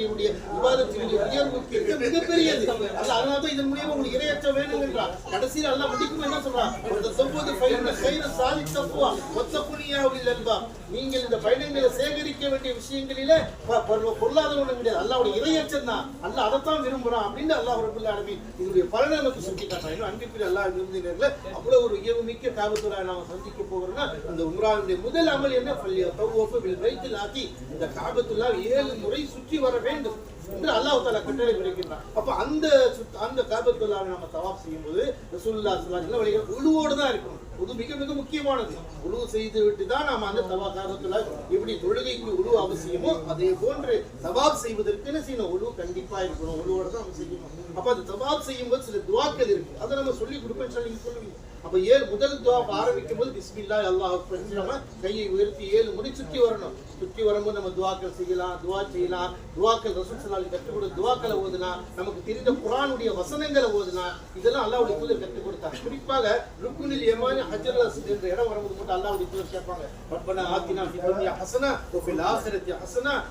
விவாதத்தினுடைய மிகப்பெரியது. இதன் மூலியமா உங்களுக்கு இரையற்ற வேண்டும் என்றார் கடைசியில் முடிக்கும் என்ன சொல்றான் இந்த புனியாவில் நீங்கள் இந்த பயணங்களை சேகரிக்க வேண்டிய விஷயங்களில பொருளாதார கிடையாது அல்லாவுடைய இரையற்றம் தான். அல்லாஹ் அதைத்தான் விரும்புறான் அப்படின்னு அல்லாஹ் ரபுல்ல ஆலமீன் இதனுடைய பலனை நமக்கு சுட்டி காட்டுறான். அல்லாஹ் அவ்வளவு ஒரு உயர்வு மிக்க நாம சந்திக்க போகிறோம்னா அந்த உம்ராவுடைய முதல் அமல் என்ன? பள்ளி தவ்வூஃபு பில் பைத்தில் இந்த காபத்துல்லா ஏழு முறை சுற்றி வர வேண்டும் என்று அல்லாஹ் தாலா கட்டளை பிறக்கின்றான் அப்ப அந்த சுத்- அந்த காபத்துள்ளாவை நம்ம தவாப் செய்யும் போது ஸல்லல்லாஹு சுல்லா வழிகள் உழுவோடு தான் இருக்கணும். உது மிக மிக முக்கியமானது. உழுவு செய்து விட்டு தான் நாம் அந்த தவா காலத்துல எப்படி தொழுகைக்கு உழுவு அவசியமோ அதே போன்று தவாப் செய்வதற்குன்னு சில செய்யணும் உழுவு கண்டிப்பா இருக்கணும். உழுவோட தான் நம்ம செய்யணும். அப்ப அந்த தவாப் செய்யும்போது சில துவாக்கள் இருக்கு. அதை நம்ம சொல்லி கொடுப்பேன்னு சொல்லி சொல்லுவீங்க. அப்ப ஏழு முதல் துவா ஆரம்பிக்கும் போது பிஸ்மில்லா அல்லாஹ் நம்ம கையை உயர்த்தி ஏழு முறை சுற்றி வரணும். சுற்றி வரும்போது நம்ம துவாக்கள் செய்யலாம் துவா செய்யலாம். துவாக்கள் ரசூல் சலாலி கற்றுக் கொடுத்த துவாக்களை ஓதுனா நமக்கு தெரிந்த குரானுடைய வசனங்களை ஓதுனா இதெல்லாம் அல்லாவுடைய தூதர் கற்றுக் கொடுத்தாங்க குறிப்பாக ருக்குனில் ஏமானி ஹஜர்ல என்ற இடம் வரும்போது மட்டும் அல்லாஹ் கேட்பாங்க. ரப்பனா ஆத்தினா ஃபி துன்யா ஹஸனா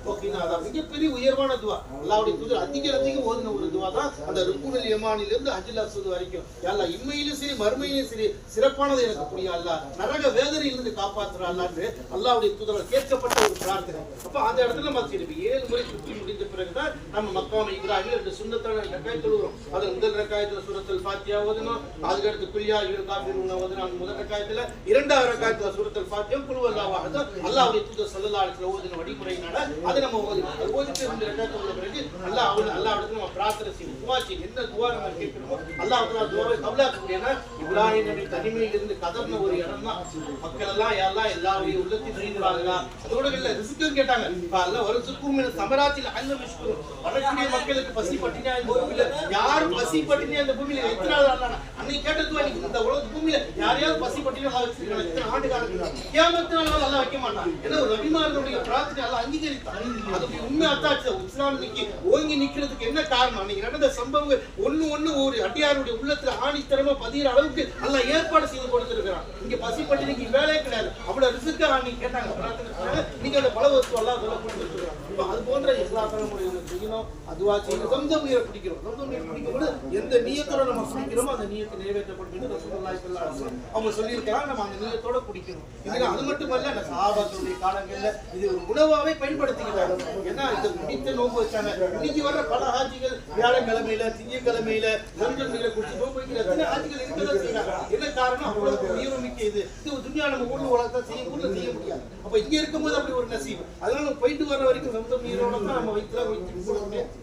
வ மிகப்பெரிய உயர்வான துவா. அல்லாஹ்வுடைய தூதர் அதிக அதிகம் ஓதின ஒரு துவா தான் அந்த ருக்குனுல் யமானில இருந்து ஹஜ்ல அஸ்வத் வரைக்கும் அல்லாஹ் இம்மையிலும் சரி மறுமையிலும் சரி சிறப்பானது எனக்கு புரியா அல்லாஹ். நரக வேதனையிலிருந்து காப்பாற்றுறா அல்லாஹ்னு அல்லாஹ்வுடைய தூதர் கேட்கப்பட்ட ஒரு பிரார்த்தனை. அப்ப அந்த இடத்துல நம்ம திருப்பி முறை சுற்றி முடிந்த பிறகுதான் நம்ம மக்காம இப்ராஹிம் ரெண்டு சுண்ணத்தான ரெக்காயத்தில் வரும். அது முதல் ரெக்காயத்தில் சூரத்தில் ஃபாத்தியா ஓதணும் அதுக்கடுத்து குல்யா இவர் காஃபிர் ஓதணும் முதல் ரக்காயத்துல இரண்டாவது ரக்காயத்துல சூரத்துல் பாத்தியம் குல் வல்லாஹு அஹத். அல்லாஹ்வுடைய தூதர் ஸல்லல்லாஹு அலைஹி ஓதின வழிமுறையினால அது நம்ம ஓதணும் அது ஓதிட்டு இந்த ரக்காயத் தொழுத பிறகு அல்லா அவன் அல்லாஹ் இடத்துல நம்ம பிரார்த்தனை செய்யும் துவா செய்யணும் என்ன துவா நம்ம கேட்கிறோமோ அல்லாஹ் தஆலா துவாவை கபலாக்கக்கூடியனா இப்ராஹிம் நபி தனிமையில் இருந்து கதர்ன ஒரு இடம் தான். மக்கள் எல்லாம் எல்லாம் எல்லாருடைய உள்ளத்தில் செய்கிறார்களா அதோட இல்ல ரிசுக்கும் கேட்டாங்க. இப்ப அல்ல ஒரு சுக்கும் சமராத்தில் அல்ல விஷ்ணு வரக்கூடிய மக்களுக்கு பசி பட்டினியா இந்த பூமியில? யாரும் பசி பட்டினியா இந்த பூமியில? எத்தனை அன்னைக்கு கேட்டதுவா அன்னைக்கு இந்த உலக பூமியில யாரையா யாரையாவது பசி ஆண்டு நாள் வைக்க மாட்டான். ஏன்னா ஒரு பிரார்த்தனை அங்கீகரித்தான் அதுக்கு உண்மை அத்தாச்சு இஸ்லாம் இன்னைக்கு ஓங்கி நிக்கிறதுக்கு என்ன காரணம்? அன்னைக்கு நடந்த சம்பவங்கள் ஒண்ணு ஒண்ணு ஒரு அடியாருடைய உள்ளத்துல ஆணித்தரமா பதிகிற அளவுக்கு நல்லா ஏற்பாடு செய்து கொடுத்திருக்கிறான். இங்க பசி பட்டினிக்கு வேலையே கிடையாது. அவ்வளவு ரிசுக்கு அன்னைக்கு. கேட்டாங்க பிரார்த்தனை நீங்க அந்த பல வஸ்து எல்லாம் சொல்ல கொடுத்துருக்காங்க இப்போ அது போன்ற எல்லா தலைமுறைகளும் செய்யணும்? அதுவா செய்யணும். சொந்த உயிரை பிடிக்கிறோம். சொந்த உயிரை பிடிக்கும்போது எந்த நீயத்தோட நம்ம பிடிக்கிறோமோ அந்த நீயத்தை நிறைவேற்றப்படும் ரசூலுல்லாஹி ஸல்லல்லாஹு அலைஹி அவங்க சொல்லியிருக்கிறாங்க. நம்ம அந்த நீயத்தோட பிடிக்கணும் இதுல அது மட்டுமல்ல அந்த சஹாபாக்களுடைய காலங்களில் இது ஒரு உணவாவே பயன்படுத்திக்கிறாங்க ஏன்னா இது முடித்த நோன்பு வச்சாங்க. இன்னைக்கு வர்ற பல ஆட்சிகள் வியாழக்கிழமையில திங்கக்கிழமையில நண்பர்களை குடிச்சு நோம்பு வைக்கிற ஆட்சிகள் இருக்கதான் செய்யறாங்க என்ன அவ்வளவு உயிர்மிக்க இது. இது துணியா நம்ம ஊர்ல உலகத்தை செய்ய ஊர்ல செய்ய முடியாது. அப்ப இங்க இருக்கும்போது அப்படி ஒரு நசீவு அதனால போயிட்டு வர வரைக்கும் சொந்த நீரோட தான் நம்ம வயிற்றுல வைத்து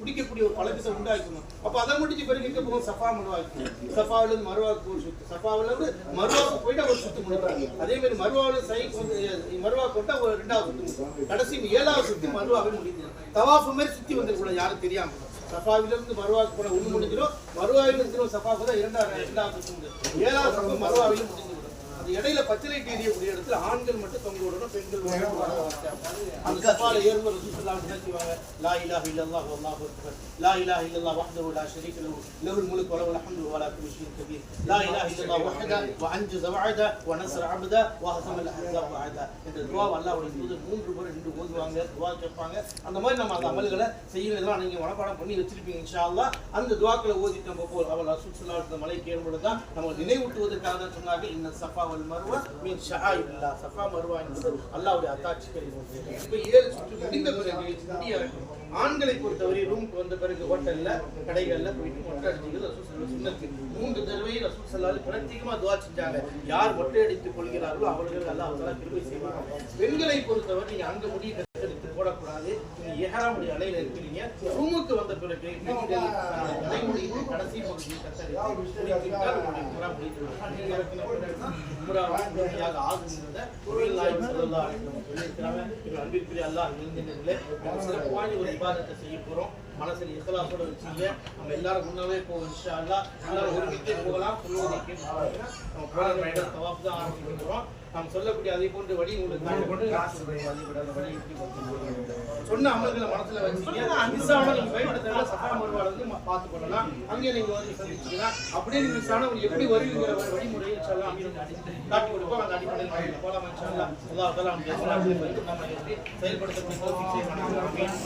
குடிக்கக்கூடிய ஒரு பழக்கத்தை உண்டாக்கணும். அப்ப அதை முடிஞ்ச பிறகு எங்க போகும் சஃபா மருவாக்கு சஃபாவில இருந்து மருவாக்கு ஒரு சுத்து. சஃபாவில இருந்து மருவாக்கு போயிட்டு ஒரு சுத்து முடிப்பாங்க அதே மாதிரி மருவாவில சைக்கு வந்து மருவா கொண்டா ஒரு ரெண்டாவது சுத்து கடைசி ஏழாவது சுத்தி மருவாவே முடிஞ்சது தவாஃபு மாதிரி சுத்தி வந்துருக்கூடாது யாரும் தெரியாம. சஃபாவில இருந்து மருவாக்கு போன ஒண்ணு முடிஞ்சிடும். மருவாவில இருந்து சஃபாவுக்கு தான் இரண்டாவது இரண்டாவது ஏழாவது சுத்து மருவாவிலும் முடிஞ்சு அது இடையில பச்சளை எரியக்கூடிய இடத்துல ஆண்கள் மட்டும் தொங்க விடணும் பெண்கள். அந்த சஃபால ஏறும்போது ரசூலுல்லாஹ் என்ன செய்வாங்க லா இலாஹ இல்லல்லாஹ் வல்லாஹு அக்பர். லா இலாஹ இல்லல்லாஹ் வஹ்தஹு லா ஷரீக லஹு. லஹுல் முல்கு வ லஹுல் ஹம்து வ லா குல்லி ஷைஇன் கபீர். லா இலாஹ இல்லல்லாஹ் வஹ்தஹு வ அன்ஜஸ வஅத வ நஸர அப்த வ ஹஸம அல் அஹ்ஸாப் வஅத. இந்த துஆ அல்லாஹ்வுடைய தூதர் மூன்று முறை ஓதுவாங்க துஆ கேட்பாங்க. அந்த மாதிரி நம்ம அந்த அமல்களை செய்யறதெல்லாம் நீங்க மனப்பாடம் பண்ணி வச்சிருப்பீங்க இன்ஷா அல்லாஹ் அந்த துஆக்களை ஓதிட்டு நம்ம போ அவள் வஸல்லம் மலை கேளும்போது தான் நம்ம நினைவூட்டுவதற்காக தான் சொன்னாங்க இன்ன சஃபா வல் மர்வா மீன் ஷஆயில்லா சஃபா மர்வா என்பது அல்லாவுடைய அத்தாட்சி கழிவு இப்போ ஏழு சுற்று முடிந்த பிறகு இந்தியா ஆண்களை பொறுத்தவரை ரூமுக்கு வந்த பிறகு ஹோட்டல்ல கடைகள்ல போயிட்டு மொட்டை அடிச்சுக்கிறது ரசூல் ஸல்லல்லாஹு அலைஹி மூன்று தடவை ரசூல் ஸல்லல்லாஹு அலைஹி வஸல்லம் செஞ்சாங்க. யார் மொட்டை அடித்துக் கொள்கிறார்களோ அவர்கள் அல்லாஹ் தஆலா கிருபை செய்வாங்க பெண்களை பொறுத்தவரை நீங்க அங்க முடி எஹராமுடைய அலையில இருக்கிறீங்க. ரூமுக்கு வந்த பிறகு கடைசி பகுதியை ஆகுங்கிறத அன்பிற்குரிய அல்லாஹ் நம்ம சிறப்பான ஒரு செய்ய போறோம். மனசில் இஸ்லாசோட வச்சுங்க. நம்ம எல்லாரும் முன்னாலே போவோம் இன்ஷா அல்லாஹ் எல்லாரும் ஒருமித்தே போகலாம். நம்ம தவாப் தான் ஆரம்பிக்க நாம் சொல்லக்கூடிய அதே போன்ற வழி உங்களுக்கு சொன்ன அமல்களை மனசுல வச்சுங்க மிஸ் ஆனா நீங்க பயன்படுத்தல சஃபா மருவால வந்து பார்த்து கொள்ளலாம். அங்கே நீங்க வந்து சந்திச்சுக்கலாம் அப்படியே நீங்க மிஸ் ஆனா உங்களுக்கு எப்படி வருவீங்கிற ஒரு வழிமுறையை நீங்க அடி- காட்டி கொடுப்போம். அந்த அடிப்படையில் போலாம் இன்ஷால்லா அல்லாஹ் தஆலா நம்ம எப்படி செயல்படுத்தக்கூடிய